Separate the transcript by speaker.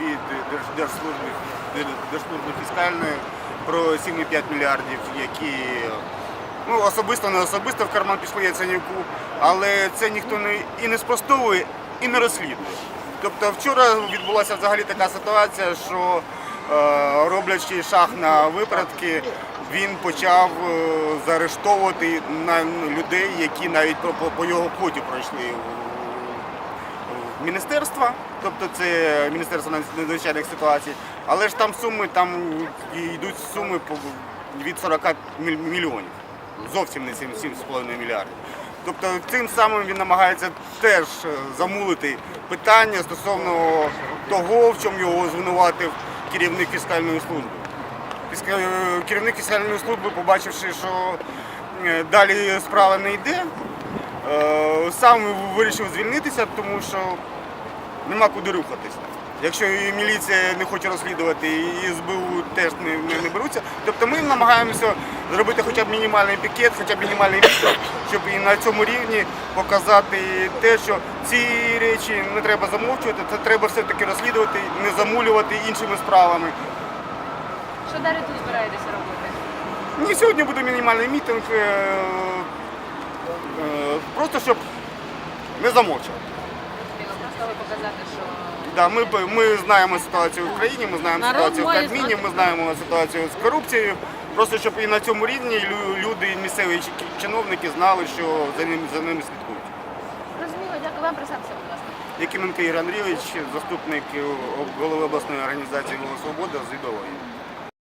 Speaker 1: від Держ- Держслужби, Держслужби фіскальної про 7,5 мільярдів, які ну, особисто не особисто в карман пішли Яценюку, але це ніхто не, і не спростовує, і не розслідує. Тобто вчора відбулася взагалі така ситуація, що е, роблячи шах на випередки, він почав е, заарештовувати людей, які навіть по, по, його коті пройшли міністерства, тобто це Міністерство надзвичайних ситуацій, але ж там суми там йдуть суми від 40 мільйонів. Зовсім не 7 7,5 мільярдів. Тобто цим самим він намагається теж е, замулити питання стосовно того, в чому його звинуватив керівник фіскальної служби. Е, Керівник фіскальної служби, побачивши, що е, далі справа не йде, сам вирішив звільнитися, тому що нема куди рухатися. Якщо і міліція не хоче розслідувати, і СБУ теж не, не, не беруться. Тобто ми намагаємося зробити хоча б мінімальний пікет, хоча б мінімальний пікет, щоб і на цьому рівні показати те, що ці речі не треба замовчувати, це треба все-таки розслідувати, не замулювати іншими справами.
Speaker 2: Що далі тут збираєтеся робити?
Speaker 1: Ні, сьогодні буде мінімальний мітинг, е, е, просто щоб не
Speaker 2: показати, що
Speaker 1: Да, ми, ми знаємо ситуацію в Україні, ми знаємо
Speaker 2: Народ
Speaker 1: ситуацію в Кабміні, ми знаємо ситуацію з корупцією. Просто щоб і на цьому рівні лю- люди, місцеві чиновники знали, що за ним за ними слідкують.
Speaker 2: Зрозуміло, дякую вам, представтеся, будь ласка.
Speaker 1: Якименко Ігор Андрійович, заступник е, голови обласної організації «Голос Свобода з ідеології.